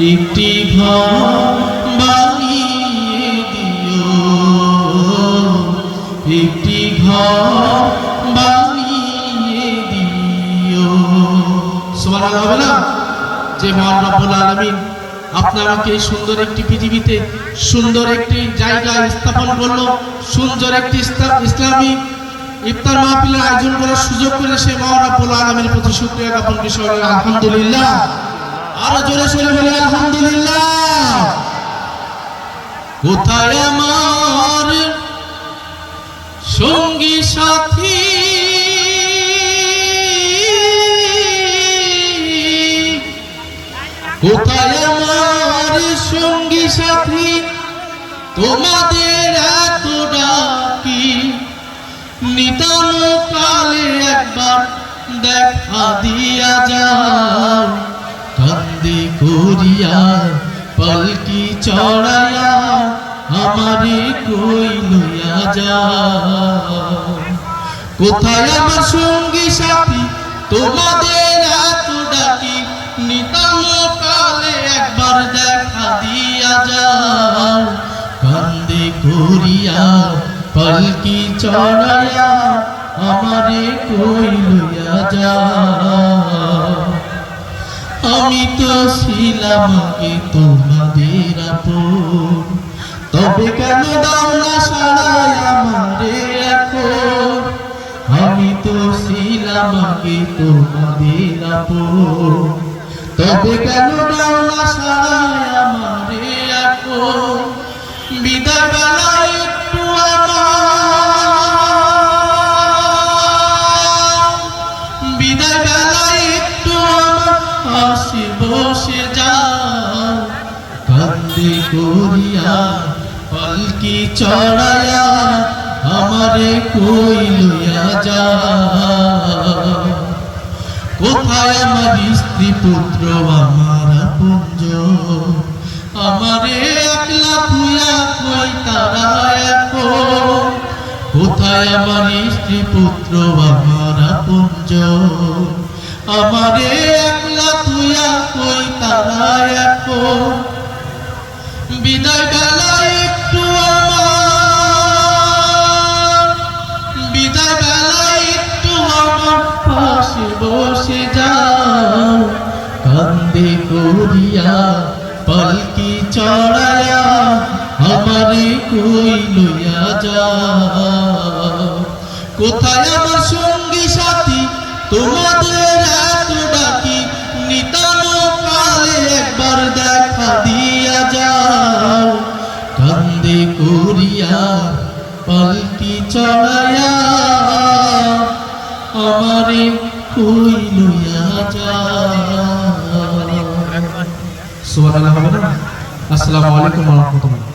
একটি ঘর বানিয়ে দিও। একটি ঘর বানিয়ে দিও। সুবহানাল্লাহ হবে না? যে মহান রব্বুল আলামিন আপনি সুন্দর একটি পৃথিবীতে সুন্দর একটি জায়গায় স্থাপন করল, সুন্দর একটি ইসলাম ইফতার মাহফিলের আয়োজন করার সুযোগ করে সে মহান রব্বুল আলামিনের প্রতি শুকরিয়া জ্ঞাপন বিষয় আলহামদুলিল্লাহ। আরও জোরে সরে বলে, আলহামদুলিল্লাহ। কোথায় আমার সঙ্গী সাথী? কোথায় আমার সঙ্গী সাথী? তোমাদের এত ডাকি, নিতাম কালে একবার দেখা দিয়া যাও। করিয়া, পালকি চড়াইয়া আমারে কই লইয়া যাও কোথায় আমার সঙ্গী সাথী? তোমাদের এত ডাকি, নিতাম কালে একবার দেখা দিয়া যাও কান্দে করিয়া, পালকি চড়াইয়া আমারে কই লইয়া যাও আমি তো ছিলাম আগে তোমাদের আপন? তবে কেন দাও না সারাই আমারে এখন? আমি তো ছিলাম আগে তোমাদের আপন? তবে কেন দাও না সারাই আমারে এখন? বিদায় বেলায় একটু আমার হাসি বসে যাও। কান্দে করিয়া পালকি চড়াইয়া আমারে কই লইয়া যা কোথায় আমার স্ত্রী পুত্র, আমার পুঞ্জ আমারে একলা থুয়া কই তারা কোথায় আমার স্ত্রী পুত্র, আমার পুঞ্জ আমারে একলা থুয়া কই তারা এখন বিদায় বেলায় একটু আমার। বিদায় বেলায় একটু আমার, পাশে বসে যাও। কান্দে করিয়া পালকি চড়ায়া আমারে কই লইয়া যাও। কোথায় আমার করিয়া পালকি চড়ায়া আমারে কই লইয়া যা সুবহানাল্লাহ আসসালামু আলাইকুম ওয়া রাহমাতুল্লাহ।